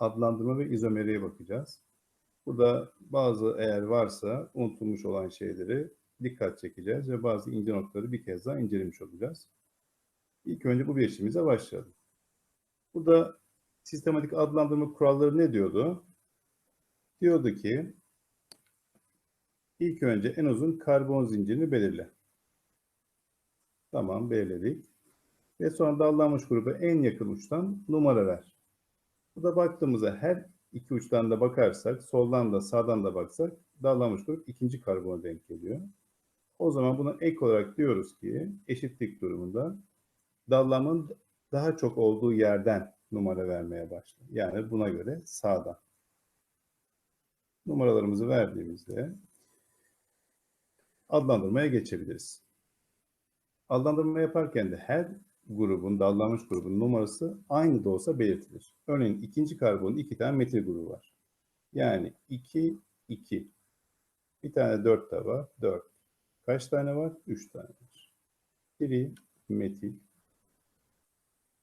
adlandırma ve izomeriye bakacağız. Burada bazı eğer varsa unutulmuş olan şeyleri dikkat çekeceğiz ve bazı ince noktaları bir kez daha incelemiş olacağız. İlk önce bu bileşimize başlayalım. Burada sistematik adlandırma kuralları ne diyordu? Diyordu ki ilk önce en uzun karbon zincirini belirle. Tamam belirledik. Ve sonra dallanmış gruba en yakın uçtan numara ver. Burada baktığımızda her iki uçtan da bakarsak, soldan da sağdan da baksak dallanmış grup ikinci karbona denk geliyor. O zaman buna ek olarak diyoruz ki eşitlik durumunda dallamın daha çok olduğu yerden numara vermeye başla. Yani buna göre sağdan. Numaralarımızı verdiğimizde adlandırmaya geçebiliriz. Adlandırma yaparken de her grubun, dallanmış grubun numarası aynı da olsa belirtilir. Örneğin ikinci karbonun iki tane metil grubu var. Yani 2, 2. Bir tane 4 de var, 4. Kaç tane var? 3 tane var. Biri metil.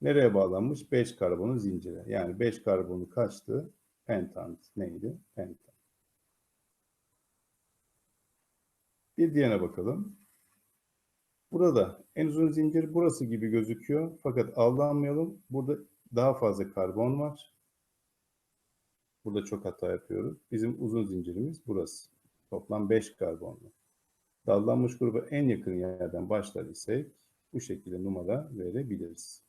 Nereye bağlanmış? 5 karbonun zincire. Yani 5 karbonu kaçtı? Pentant. Neydi? Pentant. Bir diğerine bakalım. Burada en uzun zincir burası gibi gözüküyor. Fakat aldanmayalım. Burada daha fazla karbon var. Burada çok hata yapıyoruz. Bizim uzun zincirimiz burası. Toplam 5 karbonlu. Dallanmış gruba en yakın yerden başlar bu şekilde numara verebiliriz.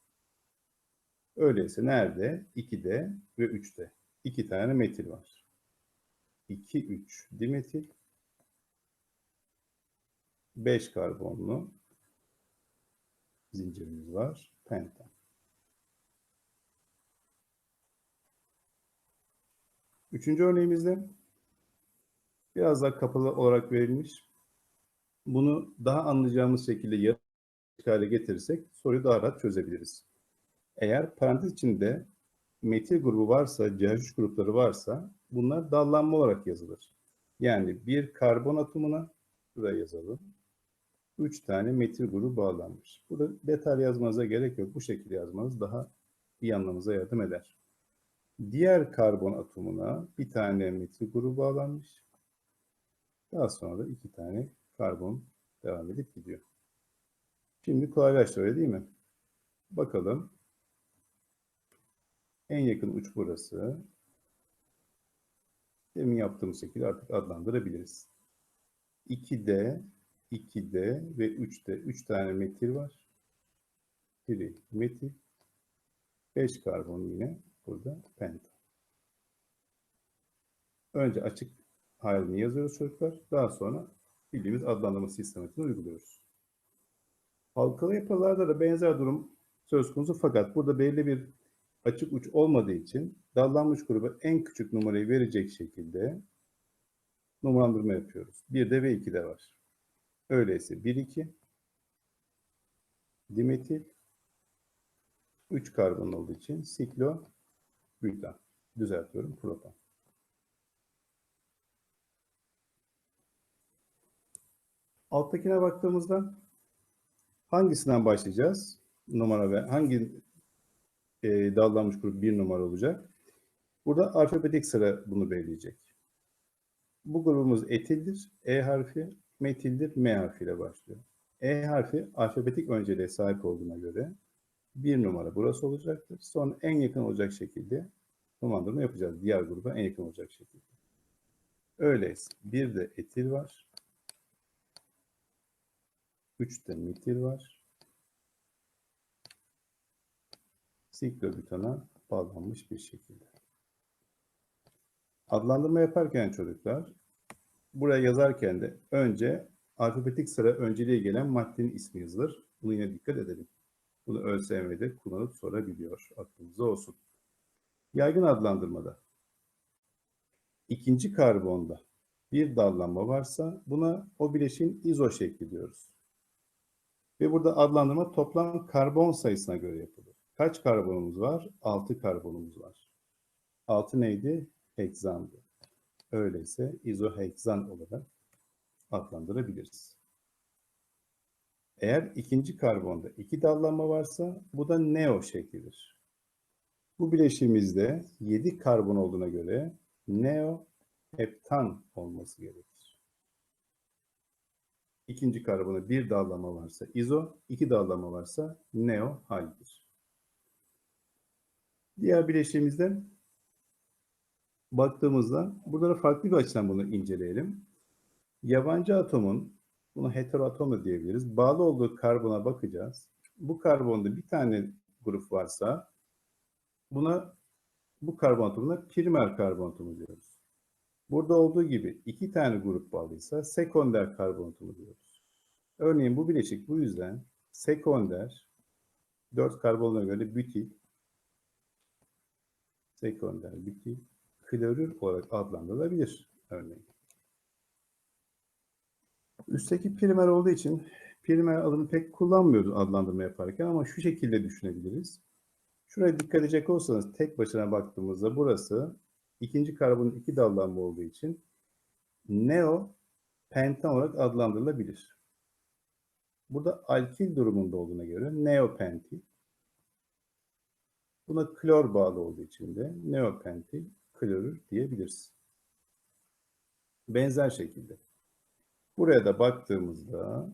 Öyleyse nerede? 2'de ve 3'te. 2 tane metil var. 2, 3 dimetil. 5 karbonlu zincirimiz var. Penta. Üçüncü örneğimizde biraz daha kapalı olarak verilmiş. Bunu daha anlayacağımız şekilde yarı hale getirirsek soruyu daha rahat çözebiliriz. Eğer parantez içinde metil grubu varsa, CH3 grupları varsa bunlar dallanma olarak yazılır. Yani bir karbon atomuna buraya yazalım. 3 tane metil grubu bağlanmış. Burada detay yazmanıza gerek yok. Bu şekilde yazmanız daha iyi anlamamıza yardım eder. Diğer karbon atomuna bir tane metil grubu bağlanmış. Daha sonra da iki tane karbon devam edip gidiyor. Şimdi kolaylaştı öyle değil mi? Bakalım. En yakın uç burası. Demin yaptığımız şekilde artık adlandırabiliriz. 2D 2'de ve 3'te 3 tane metil var. Biri metil. 5 karbon yine burada penta. Önce açık halini yazıyoruz çocuklar. Daha sonra bildiğimiz adlandırma sistematiğini uyguluyoruz. Halkalı yapılarda da benzer durum söz konusu fakat burada belli bir açık uç olmadığı için dallanmış gruba en küçük numarayı verecek şekilde numaralandırma yapıyoruz. 1'de ve 2'de var. Öyleyse 1-2 dimetil 3 karbon olduğu için siklo bütan. Düzeltiyorum propan. Alttakine baktığımızda hangisinden başlayacağız? Numara ve hangi e, dallanmış grup bir numara olacak? Burada alfabetik sıra bunu belirleyecek. Bu grubumuz etildir. E harfi metildir M harfiyle başlıyor. E harfi alfabetik önceliğe sahip olduğuna göre bir numara burası olacaktır. Sonra en yakın olacak şekilde numaralandırma yapacağız. Diğer gruba en yakın olacak şekilde. Öyleyse bir de etil var. Üç de metil var. Siklobutana bağlanmış bir şekilde. Adlandırma yaparken çocuklar buraya yazarken de önce alfabetik sıra önceliğe gelen maddenin ismi yazılır. Bunu yine dikkat edelim. Bunu ÖSYM'de kullanıp sorabiliyor. Aklınızda olsun. Yaygın adlandırmada ikinci karbonda bir dallanma varsa buna o bileşin izo şekli diyoruz. Ve burada adlandırma toplam karbon sayısına göre yapılır. Kaç karbonumuz var? 6 karbonumuz var. 6 neydi? Heksandı. Öyleyse izoheksan olarak adlandırabiliriz. Eğer ikinci karbonda iki dallanma varsa bu da neo şeklidir. Bu bileşiğimizde 7 karbon olduğuna göre neoheptan olması gerekir. İkinci karbona bir dağlama varsa izo, iki dağlama varsa neo haldir. Diğer bileşiğimizde baktığımızda burada da farklı bir açıdan bunu inceleyelim. Yabancı atomun, bunu heteroatom da diyebiliriz, bağlı olduğu karbona bakacağız. Bu karbonda bir tane grup varsa buna bu karbon atomuna primer karbon atomu diyoruz. Burada olduğu gibi iki tane grup bağlıysa sekonder karbon atomu diyoruz. Örneğin bu bileşik bu yüzden sekonder 4 karbonlara göre bütil sekonder bütil klorür olarak adlandırılabilir örneğin. Üstteki primer olduğu için primer adını pek kullanmıyoruz adlandırma yaparken ama şu şekilde düşünebiliriz. Şuraya dikkat edecek olsanız tek başına baktığımızda burası ikinci karbonun iki dallanma olduğu için neo pentan olarak adlandırılabilir. Burada alkil durumunda olduğuna göre neopentil. Buna klor bağlı olduğu için de neopentil klorür diyebiliriz. Benzer şekilde. Buraya da baktığımızda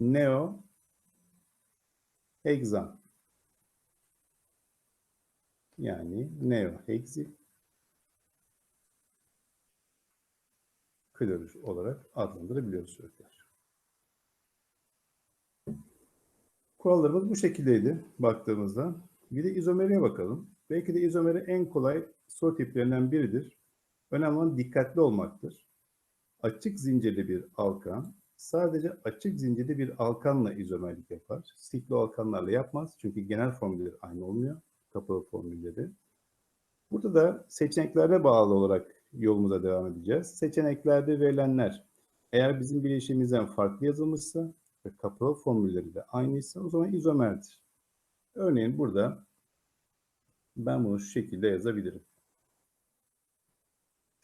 neo hexan yani neohexil klorür olarak adlandırabiliyoruz çocuklar. Kurallarımız bu şekildeydi baktığımızda. Bir de izomeriye bakalım. Belki de izomeri en kolay soru tiplerinden biridir. Önemli olan dikkatli olmaktır. Açık zincirli bir alkan sadece açık zincirli bir alkanla izomerlik yapar. Siklo alkanlarla yapmaz. Çünkü genel formülleri aynı olmuyor. Kapalı formülleri. Burada da seçeneklere bağlı olarak yolumuza devam edeceğiz. Seçeneklerde verilenler eğer bizim bileşiğimizden farklı yazılmışsa ve kapalı formülleri de aynıysa o zaman izomerdir. Örneğin burada ben bunu şu şekilde yazabilirim.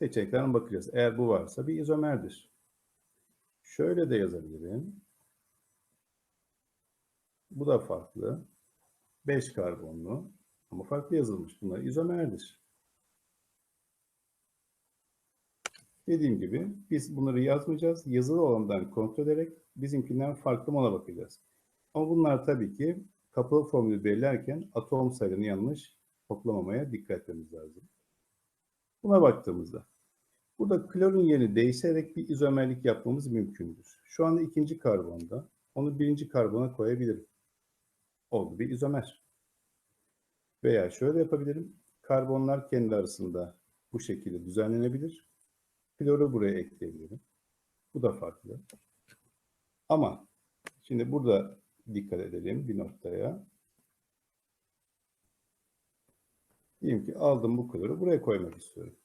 Seçeneklerine bakacağız. Eğer bu varsa bir izomerdir. Şöyle de yazabilirim. Bu da farklı. 5 karbonlu ama farklı yazılmış. Bunlar izomerdir. Dediğim gibi biz bunları yazmayacağız. Yazılı olandan kontrol ederek bizimkinden farklı mola bakacağız. Ama bunlar tabii ki kapalı formülü belirlerken atom sayılarını yanlış toplamamaya dikkat etmemiz lazım. Buna baktığımızda burada klorun yerini değiştirerek bir izomerlik yapmamız mümkündür. Şu anda ikinci karbonda onu birinci karbona koyabilirim. Oldu bir izomer. Veya şöyle yapabilirim. Karbonlar kendi arasında bu şekilde düzenlenebilir. Kloru buraya ekleyebilirim. Bu da farklı. Ama şimdi burada dikkat edelim bir noktaya. Diyelim ki aldım bu kloru buraya koymak istiyorum.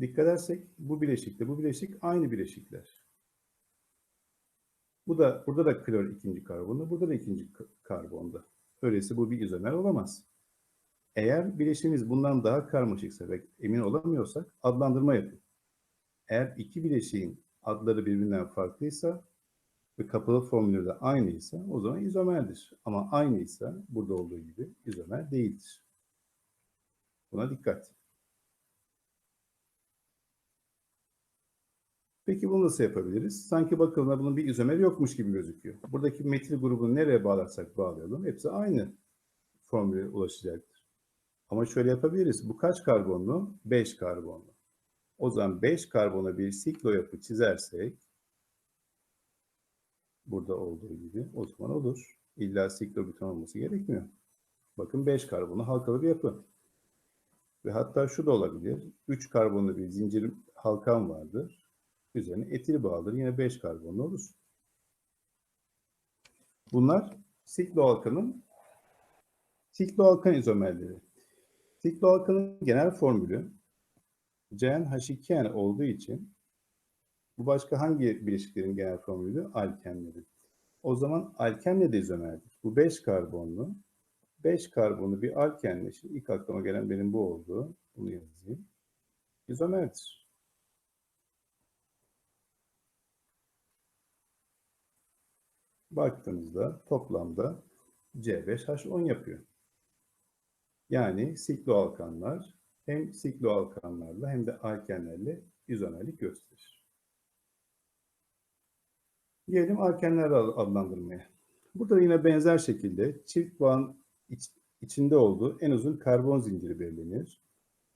Dikkat edersek bu bileşikle bu bileşik aynı bileşikler. Bu da burada da klor ikinci karbonda, burada da ikinci karbonda. Öyleyse bu bir izomer olamaz. Eğer bileşiğimiz bundan daha karmaşıksa ve emin olamıyorsak adlandırma yapın. Eğer iki bileşiğin adları birbirinden farklıysa ve kapalı formülü de aynıysa o zaman izomerdir. Ama aynıysa burada olduğu gibi izomer değildir. Buna dikkat. Peki bunu nasıl yapabiliriz? Sanki bakıldığında bunun bir izomeri yokmuş gibi gözüküyor. Buradaki metil grubunu nereye bağlarsak bağlayalım hepsi aynı formüle ulaşacaktır. Ama şöyle yapabiliriz. Bu kaç karbonlu? 5 karbonlu. O zaman 5 karbona bir siklo yapı çizersek burada olduğu gibi o zaman olur. İlla siklobutan olması gerekmiyor. Bakın 5 karbonlu halkalı bir yapı. Ve hatta şu da olabilir. 3 karbonlu bir zincir halkam vardır. Üzerine etil bağlıdır. Yine 5 karbonlu olur. Bunlar sikloalkanın sikloalkan izomerleri. Sikloalkanın genel formülü CnH2n olduğu için bu başka hangi bileşiklerin genel formülü? Alkenleri. O zaman alkenle de izomerdir. Bu 5 karbonlu. 5 karbonlu bir alkenle, şimdi ilk aklıma gelen benim bu oldu. Bunu yazayım. İzomerdir. baktığımızda toplamda C5H10 yapıyor. Yani sikloalkanlar hem sikloalkanlarla hem de alkenlerle izomerlik gösterir. Gelelim alkenler adlandırmaya. Burada yine benzer şekilde çift bağın iç, içinde olduğu en uzun karbon zinciri belirlenir.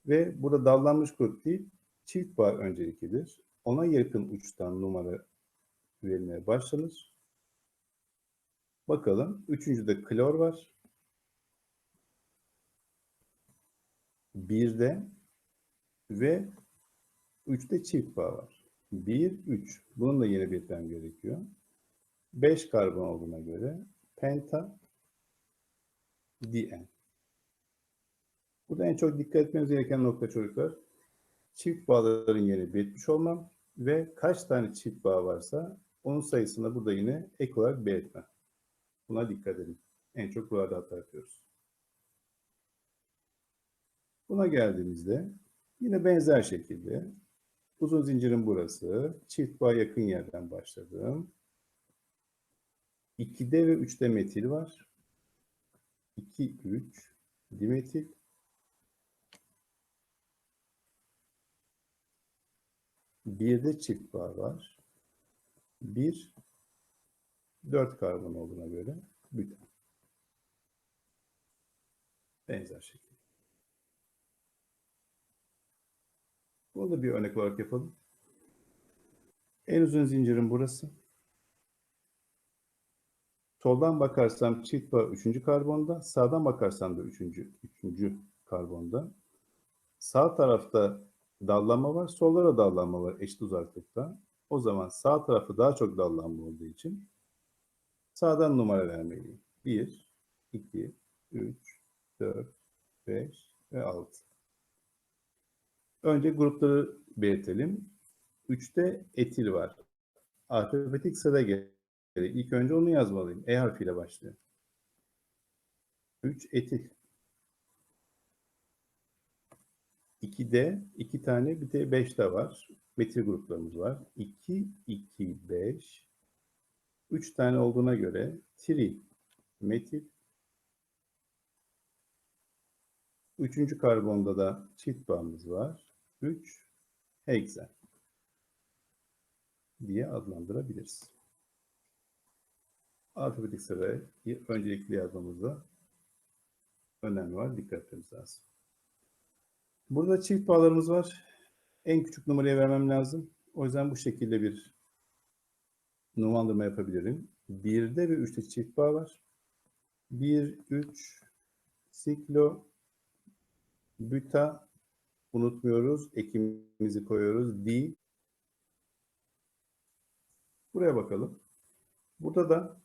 Ve burada dallanmış grup değil, çift bağ önceliklidir. Ona yakın uçtan numara verilmeye başlanır. Bakalım. Üçüncüde klor var. Birde ve üçte çift bağ var. Bir, üç. Bunun da yeni belirtmem gerekiyor. Beş karbon olduğuna göre penta DN. Burada en çok dikkat etmemiz gereken nokta çocuklar. Çift bağların yerini belirtmiş olmam ve kaç tane çift bağ varsa onun sayısını burada yine ek olarak belirtmem. Buna dikkat edin. En çok burada hata yapıyoruz. Buna geldiğimizde yine benzer şekilde uzun zincirin burası. Çift bağ yakın yerden başladım. 2'de ve 3'te metil var. 2, 3 dimetil. Birde çift bağ var. Bir, dört karbon olduğuna göre büten. Benzer şekilde. Bunu da bir örnek olarak yapalım. En uzun zincirin burası. Soldan bakarsam çift bağ 3. karbonda, sağdan bakarsam da 3. 3. karbonda. Sağ tarafta dallanma var, sollara dallanma var eşit uzaklıkta. O zaman sağ tarafı daha çok dallanma olduğu için sağdan numara vermeliyim. 1, 2, 3, 4, 5 ve 6. Önce grupları belirtelim. 3'te etil var. Alfabetik sıra gelir. İlk önce onu yazmalıyım. E harfiyle başlıyor. 3 etil. 2'de 2 tane bir de 5 de var. Metil gruplarımız var. 2, 2, 5. 3 tane olduğuna göre tri metil. Üçüncü karbonda da çift bağımız var. 3 heksen diye adlandırabiliriz. Alfabetik sırayı öncelikli yazmamızda önemli var. Dikkat etmemiz lazım. Burada çift bağlarımız var. En küçük numarayı vermem lazım. O yüzden bu şekilde bir numaralandırma yapabilirim. 1'de ve 3'te çift bağ var. 1, 3, siklo, büta, unutmuyoruz. Ekimizi koyuyoruz. D. Buraya bakalım. Burada da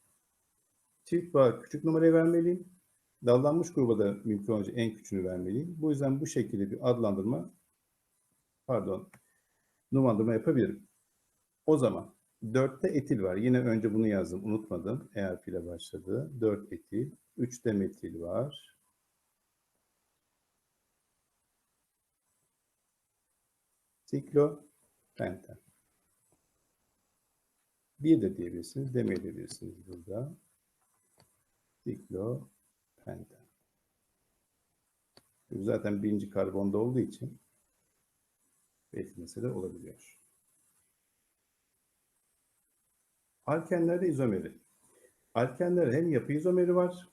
çift bağ küçük numarayı vermeliyim. Dallanmış gruba da mümkün olunca en küçüğünü vermeliyim. Bu yüzden bu şekilde bir adlandırma pardon numaralandırma yapabilirim. O zaman 4'te etil var. Yine önce bunu yazdım. Unutmadım. E harfiyle başladı. 4 etil. 3'te metil var. Siklo penten. Bir de diyebilirsiniz. Demeyebilirsiniz burada. Siklo penten. Zaten birinci karbonda olduğu için belirtilmesi de olabiliyor. Alkenlerde izomeri. Alkenlerde hem yapı izomeri var.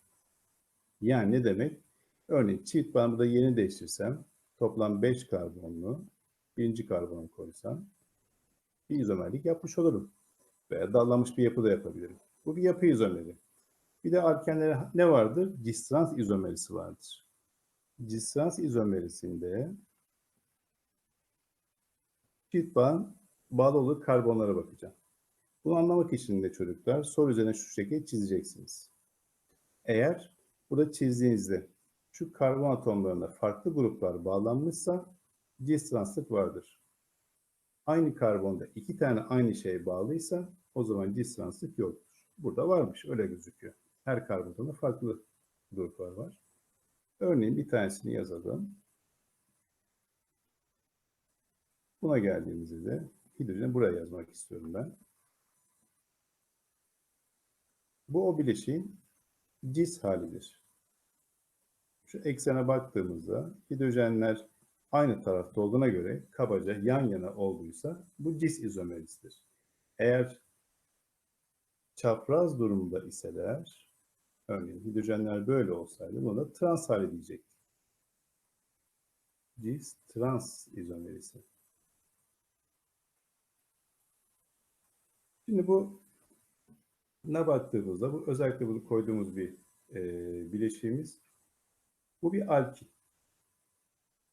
Yani ne demek? Örneğin çift bağımda yeni değiştirsem toplam 5 karbonlu birinci karbonu koysam bir izomerlik yapmış olurum. Veya dallanmış bir yapı da yapabilirim. Bu bir yapı izomeri. Bir de alkenlere ne vardır? Cistrans izomerisi vardır. Cistrans izomerisinde çift bağın bağlı olduğu karbonlara bakacağım. Bunu anlamak için de çocuklar soru üzerine şu şekilde çizeceksiniz. Eğer burada çizdiğinizde şu karbon atomlarına farklı gruplar bağlanmışsa cistranslık vardır. Aynı karbonda iki tane aynı şey bağlıysa o zaman cistranslık yoktur. Burada varmış öyle gözüküyor. Her karbonda farklı gruplar var. Örneğin bir tanesini yazalım. Buna geldiğimizde de hidrojeni buraya yazmak istiyorum ben. Bu o bileşiğin cis halidir. Şu eksene baktığımızda hidrojenler aynı tarafta olduğuna göre kabaca yan yana olduysa bu cis izomerisidir. Eğer çapraz durumda iseler, örneğin hidrojenler böyle olsaydı buna trans hali diyecektik. Cis trans izomerisi. Şimdi bu ne baktığımızda bu özellikle bunu koyduğumuz bir e, bileşiğimiz bu bir alkin.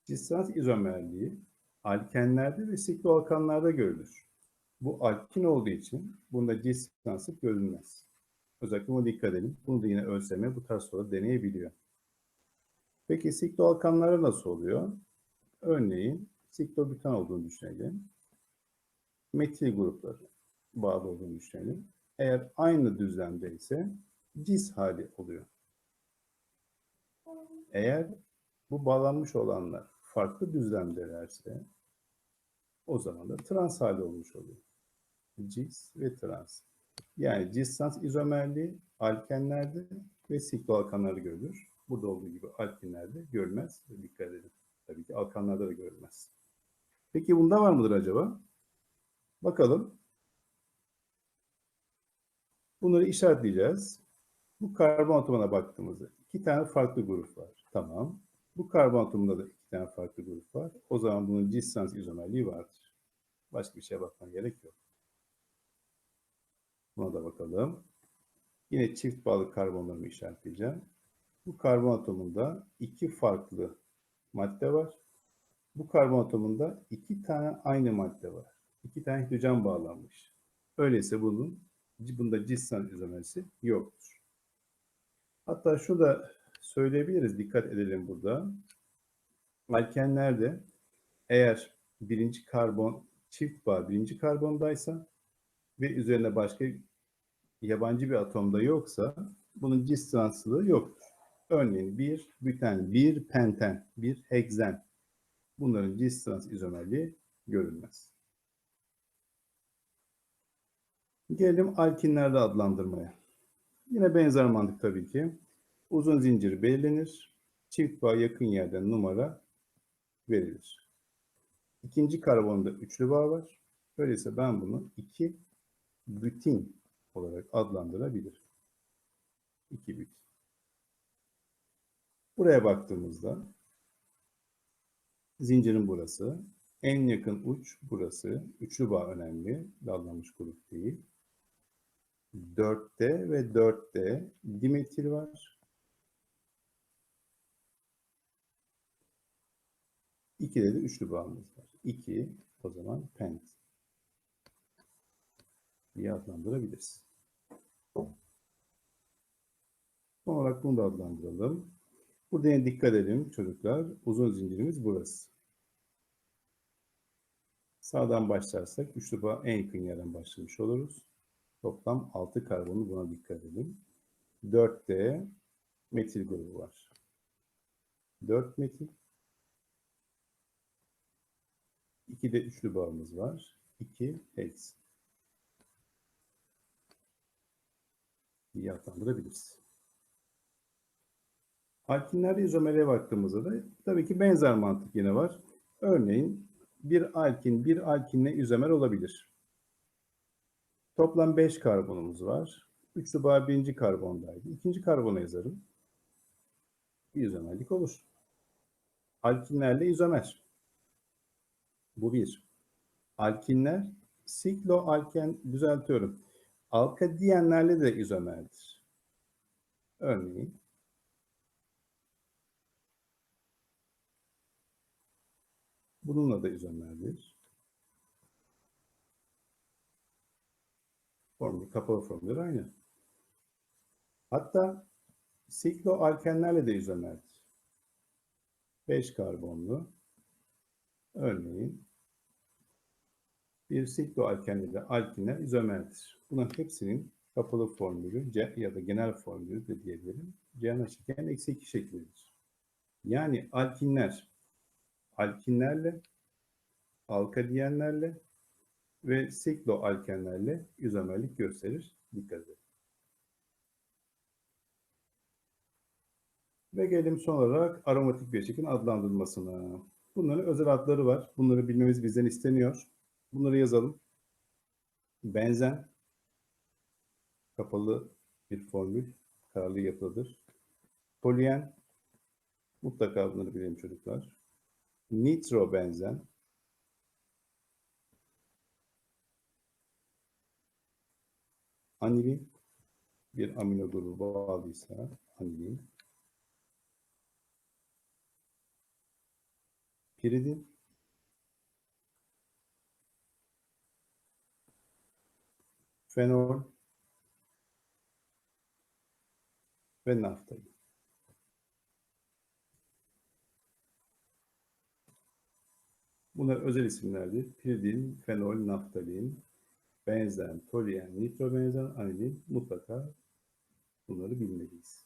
Cis-trans izomerliği alkenlerde ve sikloalkanlarda görülür. Bu alkin olduğu için bunda cis-translık görülmez. Özellikle buna dikkat edin. Bunu da yine ÖSYM bu tarz soru deneyebiliyor. Peki sikloalkanlarda nasıl oluyor? Örneğin siklobutan olduğunu düşünelim. Metil grupları bağlı olduğunu düşünelim. Eğer aynı düzlemde ise cis hali oluyor. Eğer bu bağlanmış olanlar farklı düzlemdelerse o zaman da trans hali olmuş oluyor. Cis ve trans. Yani cis trans izomerliği alkenlerde ve sikloalkanlarda görülür. Burada olduğu gibi alkenlerde görülmez. Dikkat edin. Tabii ki alkanlarda da görülmez. Peki bunda var mıdır acaba? Bakalım. Bunları işaretleyeceğiz. Bu karbon atomuna baktığımızda iki tane farklı grup var. Tamam. Bu karbon atomunda da tane farklı grup var. O zaman bunun cis-trans izomerliği vardır. Başka bir şeye bakmaya gerek yok. Buna da bakalım. Yine çift bağlı karbonlarımı işaretleyeceğim. Bu karbon atomunda iki farklı madde var. Bu karbon atomunda iki tane aynı madde var. İki tane hidrojen bağlanmış. Öyleyse bunun bunda cis-trans izomerisi yoktur. Hatta şunu da söyleyebiliriz. Dikkat edelim burada. Alkenlerde eğer birinci karbon çift bağ birinci karbondaysa ve üzerine başka yabancı bir atomda yoksa bunun cis translığı yoktur. Örneğin bir büten, bir penten, bir heksen. Bunların cis izomerliği görülmez. Gelelim alkinlerde adlandırmaya. Yine benzer mantık tabii ki. Uzun zincir belirlenir. Çift bağ yakın yerden numara verilir. İkinci karbonda üçlü bağ var. Öyleyse ben bunu iki bütin olarak adlandırabilirim. İki bütin. Buraya baktığımızda zincirin burası. En yakın uç burası. Üçlü bağ önemli. Dallanmış grup değil. 4'te ve 4'te dimetil var. 2'de de üçlü bağımız var. 2 o zaman pent diye adlandırabiliriz. Son olarak bunu da adlandıralım. Burada yine dikkat edelim çocuklar. Uzun zincirimiz burası. Sağdan başlarsak üçlü bağ en yakın yerden başlamış oluruz. Toplam 6 karbonu buna dikkat edelim. 4'te metil grubu var. 4 metil. 2'de üçlü bağımız var. 2 hex. İyi adlandırabiliriz. Alkinlerde izomeriye baktığımızda da tabii ki benzer mantık yine var. Örneğin bir alkin bir alkinle izomer olabilir. Toplam 5 karbonumuz var. Üçlü bağ birinci karbondaydı. İkinci karbona yazarım. Bir izomerlik olur. Alkinlerle izomer. Bu bir. Alkinler sikloalken düzeltiyorum. Alka diyenlerle de izomerdir. Örneğin bununla da izomerdir. Formülü, kapalı formülleri aynı. Hatta sikloalkenlerle de izomerdir. 5 karbonlu örneğin bir sikloalkende alkinler izomerdir. Bunların hepsinin kapalı formülü C ya da genel formülü de diyebilirim. CnH2n eksi 2 şeklindedir. Yani alkinler, alkinlerle, alkadiyenlerle ve sikloalkenlerle izomerlik gösterir. Dikkat edin. Ve gelelim son olarak aromatik bileşikin adlandırılmasına. Bunların özel adları var. Bunları bilmemiz bizden isteniyor. Bunları yazalım. Benzen kapalı bir formül, karlı yapıdır. Polyen mutlaka bunları bilelim çocuklar. Nitrobenzen anilin bir amino grubu bağlıysa anilin piridin fenol ve naftalin. Bunlar özel isimlerdir. Piridin, fenol, naftalin, benzen, toluen, nitrobenzen, anilin mutlaka bunları bilmeliyiz.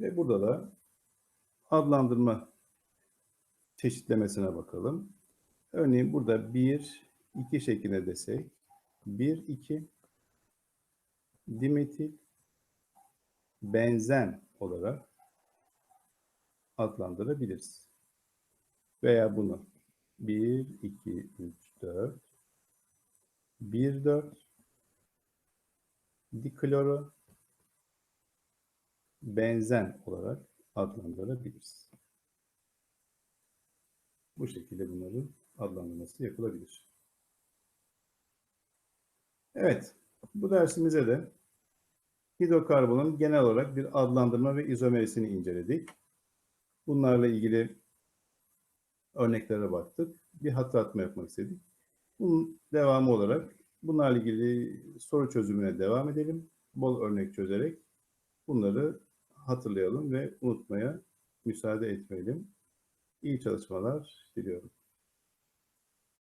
Ve burada da adlandırma çeşitlemesine bakalım. Örneğin burada 1, 2 şeklinde desek 1, 2 dimetil benzen olarak adlandırabiliriz. Veya bunu 1, 2, 3, 4 1, 4 dikloro benzen olarak adlandırabiliriz. Bu şekilde bunların adlandırması yapılabilir. Evet, bu dersimize de hidrokarbonun genel olarak bir adlandırma ve izomerisini inceledik. Bunlarla ilgili örneklere baktık. Bir hatırlatma yapmak istedik. Bunun devamı olarak bunlarla ilgili soru çözümüne devam edelim. Bol örnek çözerek bunları hatırlayalım ve unutmaya müsaade etmeyelim. İyi çalışmalar diliyorum.